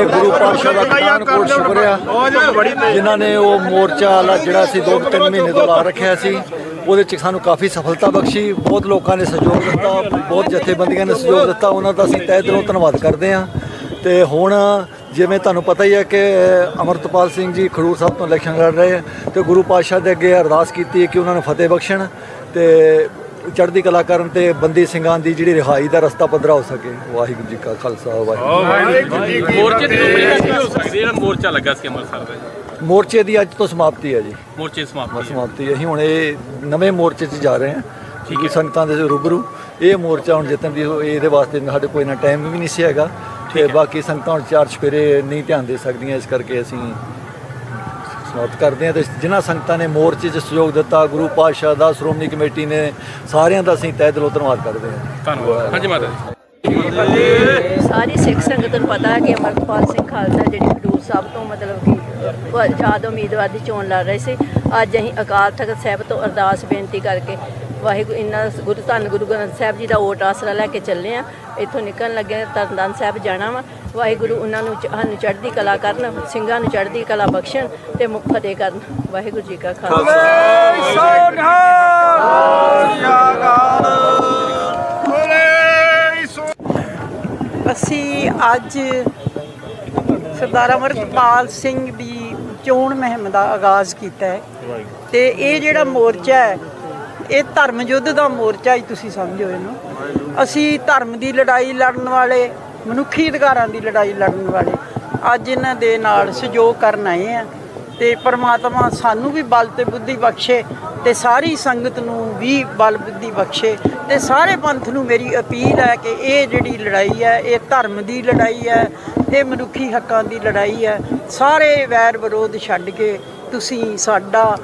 ਤੇ ਗੁਰੂ ਪਾਤਸ਼ਾਹ ਦਾ ਖਾਨ ਕੋਟ ਸ਼ੁਕਰ ਜਿਨ੍ਹਾਂ ਨੇ ਉਹ ਮੋਰਚਾ ਵਾਲਾ ਜਿਹੜਾ ਸੀ, ਦੋ ਤਿੰਨ ਮਹੀਨੇ ਤੋਂ ਲਾ ਰੱਖਿਆ ਸੀ, ਉਹਦੇ ਚ ਸਾਨੂੰ ਕਾਫੀ ਸਫਲਤਾ ਬਖਸ਼ੀ, ਬਹੁਤ ਲੋਕਾਂ ਨੇ ਸਹਿਯੋਗ ਦਿੱਤਾ, ਬਹੁਤ ਜਥੇਬੰਦੀਆਂ ਨੇ ਸਹਿਯੋਗ ਦਿੱਤਾ, ਉਹਨਾਂ ਦਾ ਅਸੀਂ ਤਹਿ ਦਿਲੋਂ ਧੰਨਵਾਦ ਕਰਦੇ ਹਾਂ। ਤੇ ਹੁਣ ਜਿਵੇਂ ਤੁਹਾਨੂੰ ਪਤਾ ਹੀ ਹੈ ਕਿ ਅਮਰਤਪਾਲ ਸਿੰਘ ਜੀ ਖਡੂਰ ਸਾਹਿਬ ਤੋਂ ਇਲੈਕਸ਼ਨ ਲੜ ਰਹੇ ਹੈ, ਤੇ ਗੁਰੂ ਪਾਤਸ਼ਾਹ ਦੇ ਅੱਗੇ ਅਰਦਾਸ ਕੀਤੀ ਕਿ ਉਹਨਾਂ ਨੂੰ ਫਤਿਹ ਬਖਸ਼ਣ, ਤੇ ਚੜ੍ਹਦੀ ਕਲਾ ਕਰਨ ਤੇ ਬੰਦੀ ਸਿੰਘਾਂ ਦੀ ਜਿਹੜੀ ਰਿਹਾਈ ਦਾ ਰਸਤਾ ਪੱਧਰਾ ਹੋ ਸਕੇ। ਵਾਹਿਗੁਰੂ ਜੀ ਕਾ ਖਾਲਸਾ ਵਾਹਿਗੁਰੂ ਜੀ ਕੀ ਫਤਿਹ। ਮੋਰਚੇ ਦੀ ਕੰਪਲੀਟ ਕੀ ਹੋ ਸਕਦੀ ਹੈ? ਜਿਹੜਾ ਮੋਰਚਾ ਲੱਗਾ ਸੀ ਅੰਮ੍ਰਿਤਸਰ ਦਾ ਜੀ। ਮੋਰਚੇ ਦੀ ਅੱਜ ਤੋਂ ਸਮਾਪਤੀ ਹੈ ਜੀ। ਮੋਰਚੇ ਦੀ ਸਮਾਪਤੀ ਹੈ। ਸਮਾਪਤੀ ਅਸੀਂ ਹੁਣ ਇਹ ਨਵੇਂ ਮੋਰਚੇ 'ਚ ਜਾ ਰਹੇ ਹਾਂ। ਠੀਕ ਹੈ। ਸੰਗਤਾਂ ਦੇ ਰੂਬਰੂ। ਇਹ ਮੋਰਚਾ ਹੁਣ ਜਿੱਤਣ ਦੀ ਇਹਦੇ ਵਾਸਤੇ ਸਾਡੇ ਕੋਈ ਨਾ ਟਾਈਮ ਵੀ ਨਹੀਂ ਸੀ ਹੈਗਾ। ਤੇ ਬਾਕੀ ਸੰਗਤਾਂ ਹੁਣ ਚਾਰ ਚੁਫੇਰੇ ਨਹੀਂ ਧਿਆਨ ਦੇ ਸਕਦੀਆਂ। ਇਸ ਕਰਕੇ ਅਸੀਂ ਸਮਾਪਤ ਕਰਦੇ ਹਾਂ ਤੇ ਜਿਨ੍ਹਾਂ ਸੰਗਤਾਂ ਨੇ ਮੋਰਚੇ 'ਚ ਸਹਿਯੋਗ ਦਿੱਤਾ ਗੁਰੂ ਪਾਤਸ਼ਾਹ ਦਾ ਸ਼੍ਰੋਮਣੀ ਕਮੇਟੀ ਨੇ ਸਾਰਿਆਂ ਦਾ ਅਸੀਂ ਤਹਿ ਦਿਲੋਂ ਧੰਨਵਾਦ ਕਰਦੇ ਹਾਂ। ਧੰਨਵਾਦ। ਹਾਂਜੀ ਮਾਤਾ ਜੀ। ਸਾਰੀ ਸਿੱਖ ਸੰਗਤ ਨੂੰ ਪਤਾ ਹੈ ਕਿ ਅਮਰਪਾਲ ਸਿੰਘ ਖਾਲਸਾ ਜਿਹੜੀ ਖਡੂਰ ਸਾਹਿਬ ਤੋਂ ਮਤਲਬ ਕਿ ਆਜ਼ਾਦ ਉਮੀਦਵਾਰ ਦੀ ਚੋਣ ਲੜ ਰਹੇ ਸੀ। ਅੱਜ ਅਸੀਂ ਅਕਾਲ ਤਖਤ ਸਾਹਿਬ ਤੋਂ ਅਰਦਾਸ ਬੇਨਤੀ ਕਰਕੇ ਵਾਹਿਗੁਰੂ ਇੰਨਾ ਗੁਰੂ ਧੰਨ ਗੁਰੂ ਗ੍ਰੰਥ ਸਾਹਿਬ ਜੀ ਦਾ ਓਟ ਆਸਰਾ ਲੈ ਕੇ ਚੱਲੇ ਆ। ਇੱਥੋਂ ਨਿਕਲਣ ਲੱਗੇ ਤਰਨਤਾਰਨ ਸਾਹਿਬ ਜਾਣਾ ਵਾ। ਵਾਹਿਗੁਰੂ ਉਹਨਾਂ ਨੂੰ ਸਾਨੂੰ ਚੜ੍ਹਦੀ ਕਲਾ ਕਰਨ ਸਿੰਘਾਂ ਨੂੰ ਚੜ੍ਹਦੀ ਕਲਾ ਬਖਸ਼ਣ ਤੇ ਮੁਖ ਫਤਿਹ ਕਰਨ। ਵਾਹਿਗੁਰੂ ਜੀ ਕਾ ਖਾਲਸਾ। ਅਸੀਂ ਅੱਜ ਸਰਦਾਰ ਅਮਰਪਾਲ ਸਿੰਘ ਦੀ ਚੋਣ ਮੁਹਿੰਮ ਦਾ ਆਗਾਜ਼ ਕੀਤਾ ਹੈ। ਤੇ ਇਹ ਜਿਹੜਾ ਮੋਰਚਾ ਹੈ ਇਹ ਧਰਮ ਯੁੱਧ ਦਾ ਮੋਰਚਾ ਹੀ ਤੁਸੀਂ ਸਮਝੋ ਇਹਨੂੰ। ਅਸੀਂ ਧਰਮ ਦੀ ਲੜਾਈ ਲੜਨ ਵਾਲੇ, ਮਨੁੱਖੀ ਅਧਿਕਾਰਾਂ ਦੀ ਲੜਾਈ ਲੜਨ ਵਾਲੇ ਅੱਜ ਇਹਨਾਂ ਦੇ ਨਾਲ ਸਹਿਯੋਗ ਕਰਨ ਆਏ ਆ ਤੇ ਪਰਮਾਤਮਾ ਸਾਨੂੰ ਵੀ ਬਲ ਤੇ ਬੁੱਧੀ ਬਖਸ਼ੇ ਤੇ ਸਾਰੀ ਸੰਗਤ ਨੂੰ ਵੀ ਬਲ ਬੁੱਧੀ ਬਖਸ਼ੇ ਤੇ ਸਾਰੇ ਪੰਥ ਨੂੰ ਮੇਰੀ ਅਪੀਲ ਹੈ ਕਿ ਇਹ ਜਿਹੜੀ ਲੜਾਈ ਹੈ, ਇਹ ਧਰਮ ਦੀ ਲੜਾਈ ਹੈ, ਇਹ ਮਨੁੱਖੀ ਹੱਕਾਂ ਦੀ ਲੜਾਈ ਹੈ, ਸਾਰੇ ਵੈਰ ਵਿਰੋਧ ਛੱਡ ਕੇ ਤੁਸੀਂ ਸਾਡਾ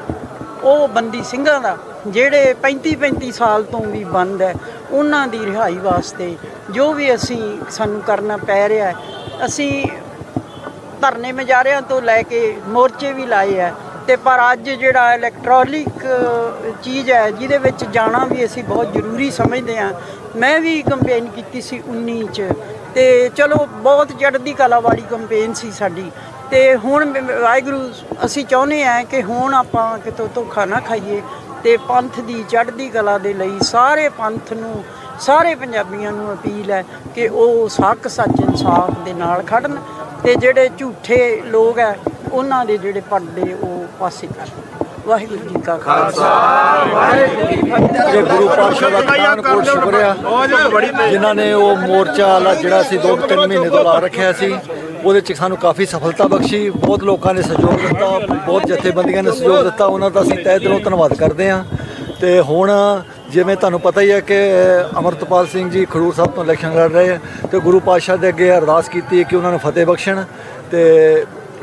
ਉਹ ਬੰਦੀ ਸਿੰਘਾਂ ਦਾ ਜਿਹੜੇ 35 35 ਸਾਲ ਤੋਂ ਵੀ ਬੰਦ ਹੈ, ਉਹਨਾਂ ਦੀ ਰਿਹਾਈ ਵਾਸਤੇ ਜੋ ਵੀ ਅਸੀਂ ਸਾਨੂੰ ਕਰਨਾ ਪੈ ਰਿਹਾ ਹੈ, ਅਸੀਂ ਧਰਨੇ ਮਜਾਰਿਆਂ ਤੋਂ ਲੈ ਕੇ ਮੋਰਚੇ ਵੀ ਲਾਏ ਆ ਤੇ ਪਰ ਅੱਜ ਜਿਹੜਾ ਇਲੈਕਟ੍ਰੋਨਿਕ ਚੀਜ਼ ਹੈ, ਜਿਹਦੇ ਵਿੱਚ ਜਾਣਾ ਵੀ ਅਸੀਂ ਬਹੁਤ ਜ਼ਰੂਰੀ ਸਮਝਦੇ ਆ ਮੈਂ ਵੀ ਕੰਪੇਨ ਕੀਤੀ ਸੀ 19 ਚ, ਤੇ ਚਲੋ ਬਹੁਤ ਚੜ੍ਹਦੀ ਕਲਾ ਵਾਲੀ ਕੰਪੇਨ ਸੀ ਸਾਡੀ। ਤੇ ਹੁਣ ਵਾਹਿਗੁਰੂ, ਅਸੀਂ ਚਾਹੁੰਦੇ ਆ ਕਿ ਹੁਣ ਆਪਾਂ ਕਿਤੋਂ ਧੋਖਾ ਨਾ ਖਾਈਏ ਤੇ ਪੰਥ ਦੀ ਚੜ੍ਹਦੀ ਕਲਾ ਦੇ ਲਈ ਸਾਰੇ ਪੰਥ ਨੂੰ, ਸਾਰੇ ਪੰਜਾਬੀਆਂ ਨੂੰ ਅਪੀਲ ਹੈ ਕਿ ਉਹ ਸੱਕ ਸੱਚ, ਇਨਸਾਫ ਦੇ ਨਾਲ ਖੜਨ ਤੇ ਜਿਹੜੇ ਝੂਠੇ ਲੋਕ ਹੈ, ਉਹਨਾਂ ਦੇ ਜਿਹੜੇ ਪਰਦੇ ਉਹ ਪਾਸੇ ਕਰਨ ਵਾਹਿਗੁਰੂ ਜੀ ਕਾ ਖਾਲਸਾ। ਤੇ ਗੁਰੂ ਪਾਤਸ਼ਾਹ ਦਾ ਖਾਨ ਕੋਟ ਸ਼ੁਕਰ ਜਿਨ੍ਹਾਂ ਨੇ ਉਹ ਮੋਰਚਾ ਵਾਲਾ ਜਿਹੜਾ ਸੀ, ਦੋ ਤਿੰਨ ਮਹੀਨੇ ਤੋਂ ਲਾ ਰੱਖਿਆ ਸੀ ਉਹਦੇ ਚ ਸਾਨੂੰ ਕਾਫੀ ਸਫਲਤਾ ਬਖਸ਼ੀ, ਬਹੁਤ ਲੋਕਾਂ ਨੇ ਸਹਿਯੋਗ ਦਿੱਤਾ, ਬਹੁਤ ਜਥੇਬੰਦੀਆਂ ਨੇ ਸਹਿਯੋਗ ਦਿੱਤਾ, ਉਹਨਾਂ ਦਾ ਅਸੀਂ ਤਹਿ ਦਿਲੋਂ ਧੰਨਵਾਦ ਕਰਦੇ ਹਾਂ। ਤੇ ਹੁਣ ਜਿਵੇਂ ਤੁਹਾਨੂੰ ਪਤਾ ਹੀ ਹੈ ਕਿ ਅਮਰਤਪਾਲ ਸਿੰਘ ਜੀ ਖਡੂਰ ਸਾਹਿਬ ਤੋਂ ਇਲੈਕਸ਼ਨ ਲੜ ਰਹੇ ਹੈ ਤੇ ਗੁਰੂ ਪਾਤਸ਼ਾਹ ਦੇ ਅੱਗੇ ਅਰਦਾਸ ਕੀਤੀ ਕਿ ਉਹਨਾਂ ਨੂੰ ਫਤਿਹ ਬਖਸ਼ਣ ਤੇ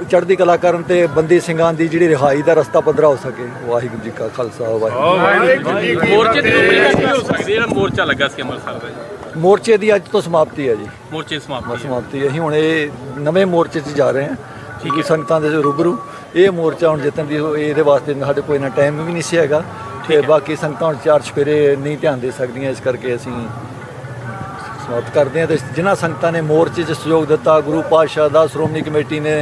ਚੜ੍ਹਦੀ ਕਲਾ ਕਰਨ ਤੇ ਬੰਦੀ ਸਿੰਘਾਂ ਦੀ ਜਿਹੜੀ ਰਿਹਾਈ ਦਾ ਰਸਤਾ ਪੱਧਰਾ ਹੋ ਸਕੇ। ਵਾਹਿਗੁਰੂ ਜੀ ਕਾ ਖਾਲਸਾ ਵਾਹਿਗੁਰੂ ਜੀ ਕੀ ਫਤਿਹ। ਮੋਰਚੇ ਦੀ ਕੰਪਲੀਟ ਕੀ ਹੋ ਸਕਦੀ ਹੈ? ਜਿਹੜਾ ਮੋਰਚਾ ਲੱਗਾ ਸੀ ਅੰਮ੍ਰਿਤਸਰ ਦਾ ਜੀ। ਮੋਰਚੇ ਦੀ ਅੱਜ ਤੋਂ ਸਮਾਪਤੀ ਹੈ ਜੀ। ਮੋਰਚੇ ਦੀ ਸਮਾਪਤੀ ਹੈ। ਸਮਾਪਤੀ ਅਸੀਂ ਹੁਣ ਇਹ ਨਵੇਂ ਮੋਰਚੇ 'ਚ ਜਾ ਰਹੇ ਹਾਂ। ਠੀਕ ਹੈ। ਸੰਗਤਾਂ ਦੇ ਰੂਬਰੂ। ਇਹ ਮੋਰਚਾ ਹੁਣ ਜਿੱਤਣ ਦੀ ਹੋ- ਇਹਦੇ ਵਾਸਤੇ ਸਾਡੇ ਕੋਈ ਨਾ ਟਾਈਮ ਵੀ ਨਹੀਂ ਸੀ ਹੈਗਾ। ਤੇ ਬਾਕੀ ਸੰਗਤਾਂ ਹੁਣ ਚਾਰ ਚੁਫੇਰੇ ਨਹੀਂ ਧਿਆਨ ਦੇ ਸਕਦੀਆਂ। ਇਸ ਕਰਕੇ ਅਸੀਂ ਸਮਾਪਤ ਕਰਦੇ ਹਾਂ ਤੇ ਜਿਨ੍ਹਾਂ ਸੰਗਤਾਂ ਨੇ ਮੋਰਚੇ 'ਚ ਸਹਿਯੋਗ ਦਿੱਤਾ ਗੁਰੂ ਪਾਤਸ਼ਾਹ ਦਾ ਸ਼੍ਰੋਮਣੀ ਕਮੇਟੀ ਨੇ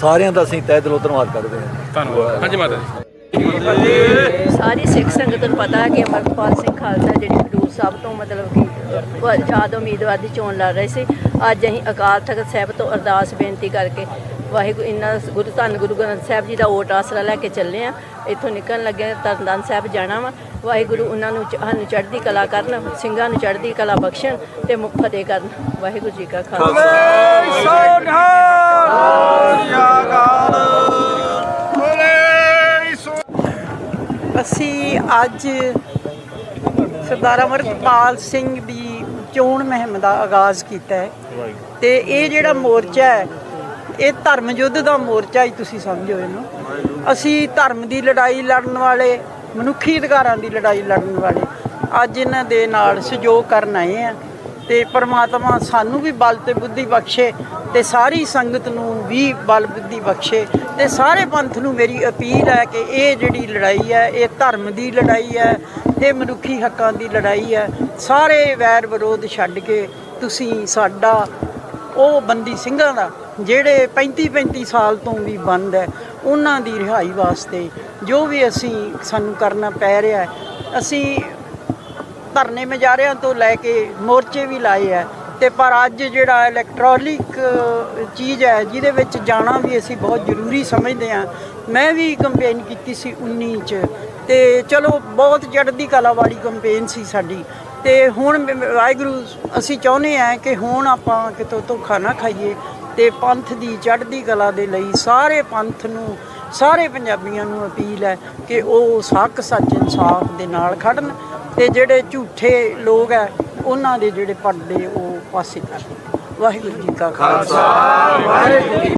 ਸਾਰਿਆਂ ਦਾ ਅਸੀਂ ਤਹਿ ਦਿਲੋਂ ਧੰਨਵਾਦ ਕਰਦੇ ਹਾਂ। ਧੰਨਵਾਦ। ਹਾਂਜੀ ਮਾਤਾ ਜੀ। ਸਾਰੀ ਸਿੱਖ ਸੰਗਤ ਨੂੰ ਪਤਾ ਹੈ ਕਿ ਅਮਰਪਾਲ ਸਿੰਘ ਖਾਲਸਾ ਜਿਹੜੀ ਖਡੂਰ ਸਾਹਿਬ ਤੋਂ ਮਤਲਬ ਕਿ ਉਹ ਆਜ਼ਾਦ ਉਮੀਦਵਾਰ ਦੀ ਚੋਣ ਲੜ ਰਹੇ ਸੀ। ਅੱਜ ਅਸੀਂ ਅਕਾਲ ਤਖਤ ਸਾਹਿਬ ਤੋਂ ਅਰਦਾਸ ਬੇਨਤੀ ਕਰਕੇ ਵਾਹਿਗੁਰੂ ਇੰਨਾ ਗੁਰੂ ਧੰਨ ਗੁਰੂ ਗ੍ਰੰਥ ਸਾਹਿਬ ਜੀ ਦਾ ਓਟ ਆਸਰਾ ਲੈ ਕੇ ਚੱਲੇ ਆ। ਇੱਥੋਂ ਨਿਕਲਣ ਲੱਗੇ ਤਰਨਤਾਰਨ ਸਾਹਿਬ ਜਾਣਾ ਵਾ। ਵਾਹਿਗੁਰੂ ਉਹਨਾਂ ਨੂੰ ਸਾਨੂੰ ਚੜ੍ਹਦੀ ਕਲਾ ਕਰਨ ਸਿੰਘਾਂ ਨੂੰ ਚੜ੍ਹਦੀ ਕਲਾ ਬਖਸ਼ਣ ਤੇ ਮੁਖ ਫਤਿਹ ਕਰਨ। ਵਾਹਿਗੁਰੂ ਜੀ ਕਾ ਖਾਲਸਾ। ਅਸੀਂ ਅੱਜ ਸਰਦਾਰ ਅਮਰਪਾਲ ਸਿੰਘ ਦੀ ਚੋਣ ਮੁਹਿੰਮ ਦਾ ਆਗਾਜ਼ ਕੀਤਾ ਹੈ। ਤੇ ਇਹ ਜਿਹੜਾ ਮੋਰਚਾ ਹੈ ਇਹ ਧਰਮ ਯੁੱਧ ਦਾ ਮੋਰਚਾ ਹੀ ਤੁਸੀਂ ਸਮਝੋ ਇਹਨੂੰ। ਅਸੀਂ ਧਰਮ ਦੀ ਲੜਾਈ ਲੜਨ ਵਾਲੇ, ਮਨੁੱਖੀ ਅਧਿਕਾਰਾਂ ਦੀ ਲੜਾਈ ਲੜਨ ਵਾਲੇ, ਅੱਜ ਇਹਨਾਂ ਦੇ ਨਾਲ ਸਹਿਯੋਗ ਕਰਨ ਆਏ ਆ ਤੇ ਪਰਮਾਤਮਾ ਸਾਨੂੰ ਵੀ ਬਲ ਤੇ ਬੁੱਧੀ ਬਖਸ਼ੇ ਤੇ ਸਾਰੀ ਸੰਗਤ ਨੂੰ ਵੀ ਬਲ ਬੁੱਧੀ ਬਖਸ਼ੇ ਤੇ ਸਾਰੇ ਪੰਥ ਨੂੰ ਮੇਰੀ ਅਪੀਲ ਹੈ ਕਿ ਇਹ ਜਿਹੜੀ ਲੜਾਈ ਹੈ, ਇਹ ਧਰਮ ਦੀ ਲੜਾਈ ਹੈ, ਇਹ ਮਨੁੱਖੀ ਹੱਕਾਂ ਦੀ ਲੜਾਈ ਹੈ, ਸਾਰੇ ਵੈਰ ਵਿਰੋਧ ਛੱਡ ਕੇ ਤੁਸੀਂ ਸਾਡਾ ਉਹ ਬੰਦੀ ਸਿੰਘਾਂ ਦਾ ਜਿਹੜੇ 35 35 ਸਾਲ ਤੋਂ ਵੀ ਬੰਦ ਹੈ, ਉਹਨਾਂ ਦੀ ਰਿਹਾਈ ਵਾਸਤੇ ਜੋ ਵੀ ਅਸੀਂ ਸਾਨੂੰ ਕਰਨਾ ਪੈ ਰਿਹਾ ਹੈ, ਅਸੀਂ ਧਰਨੇ ਮਜਾਰਿਆਂ ਤੋਂ ਲੈ ਕੇ ਮੋਰਚੇ ਵੀ ਲਾਏ ਹੈ, ਤੇ ਪਰ ਅੱਜ ਜਿਹੜਾ ਇਲੈਕਟ੍ਰੋਨਿਕ ਚੀਜ਼ ਹੈ, ਜਿਹਦੇ ਵਿੱਚ ਜਾਣਾ ਵੀ ਅਸੀਂ ਬਹੁਤ ਜ਼ਰੂਰੀ ਸਮਝਦੇ ਹਾਂ। ਮੈਂ ਵੀ ਕੰਪੇਨ ਕੀਤੀ ਸੀ 19 ਚ, ਤੇ ਚਲੋ ਬਹੁਤ ਚੜ੍ਹਦੀ ਕਲਾ ਵਾਲੀ ਕੰਪੇਨ ਸੀ ਸਾਡੀ। ਤੇ ਹੁਣ ਵਾਹਿਗੁਰੂ, ਅਸੀਂ ਚਾਹੁੰਦੇ ਹਾਂ ਕਿ ਹੁਣ ਆਪਾਂ ਕਿਤੋਂ ਧੋਖਾ ਨਾ ਖਾਈਏ। ਤੇ ਪੰਥ ਦੀ, ਚੜ੍ਹਦੀ ਕਲਾ ਦੇ ਲਈ ਸਾਰੇ ਪੰਥ ਨੂੰ, ਸਾਰੇ ਪੰਜਾਬੀਆਂ ਨੂੰ ਅਪੀਲ ਹੈ ਕਿ ਉਹ ਸੱਕ ਸੱਚ, ਇਨਸਾਫ ਦੇ ਨਾਲ ਖੜਨ ਤੇ ਜਿਹੜੇ ਝੂਠੇ ਲੋਕ ਹੈ, ਉਹਨਾਂ ਦੇ ਜਿਹੜੇ ਪਰਦੇ ਉਹ ਪਾਸੇ ਕਰਨ ਵਾਹਿਗੁਰੂ ਜੀ ਕਾ ਖਾਲਸਾ। ਵਾਹਿਗੁਰੂ